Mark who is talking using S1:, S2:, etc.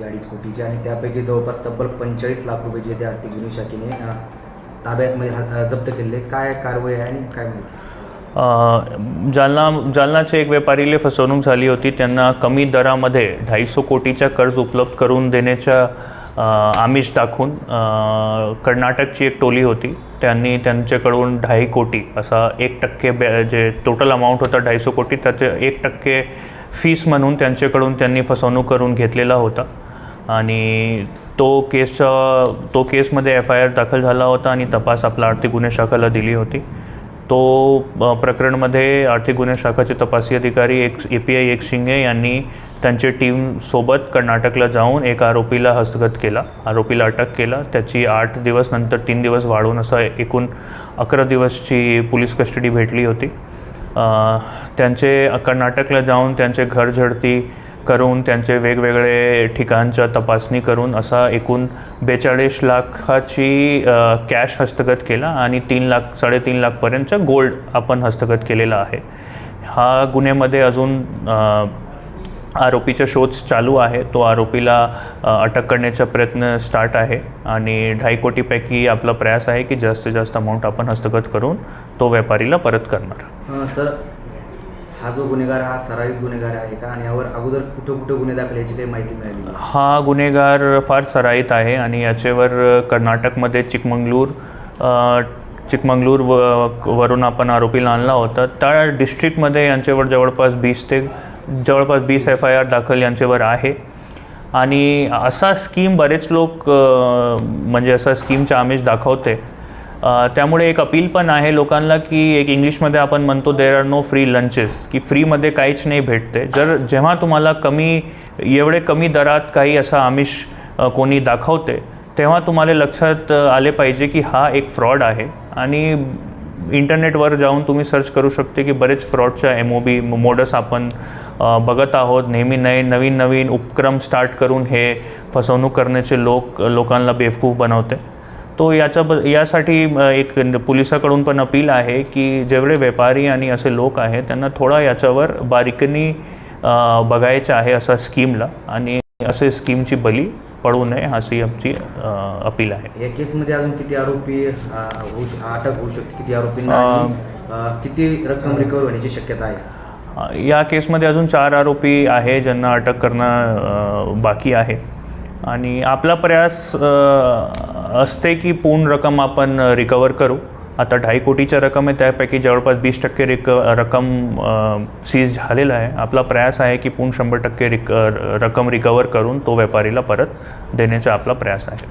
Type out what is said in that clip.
S1: कोटीचे आणि त्यापैकी जवळपास तब्बल पंचेचाळीस लाख रुपये जे ते आर्थिक गुन्हे शाखेने ताब्यात म्हणजे, जप्त केलेले. काय कारवाई आहे आणि काय माहिती?
S2: जालना जालनाचे एक व्यापारीले फसवणूक झाली होती. त्यांना कमी दरामध्ये ढाईसो कोटीच्या कर्ज उपलब्ध करून देण्याच्या आमिष दाखवून कर्नाटकची एक टोली होती. त्यांनी त्यांच्याकडून ढाई कोटी असा एक टक्के बॅ जे टोटल अमाऊंट होता ढाईसो कोटी त्याचे एक टक्के फीस म्हणून त्यांच्याकडून त्यांनी फसवणूक करून घेतलेला होता. आणि तो केस तो केसमध्ये एफ आय आर दाखल झाला होता आणि तपास आपला आर्थिक गुन्हे शाखाला दिली होती. तो प्रकरणमध्ये आर्थिक गुन्हे शाखाचे तपासी अधिकारी एक ए पी आय एक शिंगे यांनी त्यांच्या टीमसोबत कर्नाटकला जाऊन एक आरोपीला हस्तगत केला. आरोपीला अटक केला. त्याची आठ दिवस नंतर तीन दिवस वाढवून असं एकूण अकरा दिवसची पोलीस कस्टडी भेटली होती. त्यांचे कर्नाटकला जाऊन त्यांचे घर झडती करून त्यांचे वेगवेगळे ठिकाणच्या तपासणी करून असा एकूण बेचाळीस लाखाची कॅश हस्तगत केला आणि तीन लाख साडेतीन लाखपर्यंतचं गोल्ड आपण हस्तगत केलेला आहे. हा गुन्ह्यामध्ये अजून आरोपीचा शोध चालू आहे. तो आरोपीला अटक करण्याचा प्रयत्न स्टार्ट आहे आणि ढाई कोटीपैकी आपला प्रयास आहे की जास्तीत जास्त अमाऊंट आपण हस्तगत करून तो व्यापारीला परत करणार.
S1: सर हा जो गुन्हेगार हा सराईत गुन्हेगार आहे का? आणि यावर अगोदर कुठं कुठं गुन्हे दाखल याची काही माहिती मिळाली
S2: हा गुन्हेगार फार सराईत आहे आणि याच्यावर कर्नाटकमध्ये चिकमंगलूर चिकमंगलूर व वरून आपण आरोपीला आणला होता. त्या डिस्ट्रिक्टमध्ये यांच्यावर जवळपास वीस ते जवळपास वीस एफ आय आर दाखल यांच्यावर आहे. आणि असा स्कीम बरेच लोक म्हणजे असा स्कीमचा आमिष दाखवते. त्यामुळे एक अपील पण आहे लोकांना की एक इंग्लिशमध्ये आपण म्हणतो there are no free lunches की फ्रीमध्ये काहीच नाही भेटते. जर जेव्हा तुम्हाला कमी एवढे कमी दरात काही असा आमिष कोणी दाखवते तेव्हा तुम्हाला लक्षात आले पाहिजे की हा एक फ्रॉड आहे. आणि इंटरनेटवर जाऊन तुम्ही सर्च करू शकते की बरेच फ्रॉडच्या एम ओ बी मोडस आपण बघत आहोत. नेहमी नये नवीन नवीन उपक्रम स्टार्ट करून हे फसवणूक करण्याचे लोक लोकांना बेवकूफ बनवते. तो याच्या ब यासाठी एक पोलिसाकडून पण अपील आहे की जेवढे व्यापारी आणि असे लोक आहेत त्यांना थोडा याच्यावर बारीकनी बघायचं आहे असा स्कीमला आणि असे स्कीमची बली पडू नये अशी आमची अपील आहे.
S1: या केसमध्ये अजून किती आरोपी अटक होऊ शकते? किती आरोपींना किती रक्कम रिकवर होण्याची शक्यता आहे?
S2: या केसमध्ये अजून चार आरोपी आहे ज्यांना अटक करणं बाकी आहे. आणि आपला प्रयास असते की पूर्ण रक्कम आपण रिकवर करू. आता ढाई कोटीच्या रक्कम आहे त्यापैकी जवळपास वीस टक्के रिक रक्कम सीज झालेला आहे. आपला प्रयास आहे की पूर्ण शंभर टक्के रिक रक्कम रिकवर करून तो व्यापारीला परत देण्याचा आपला प्रयास आहे.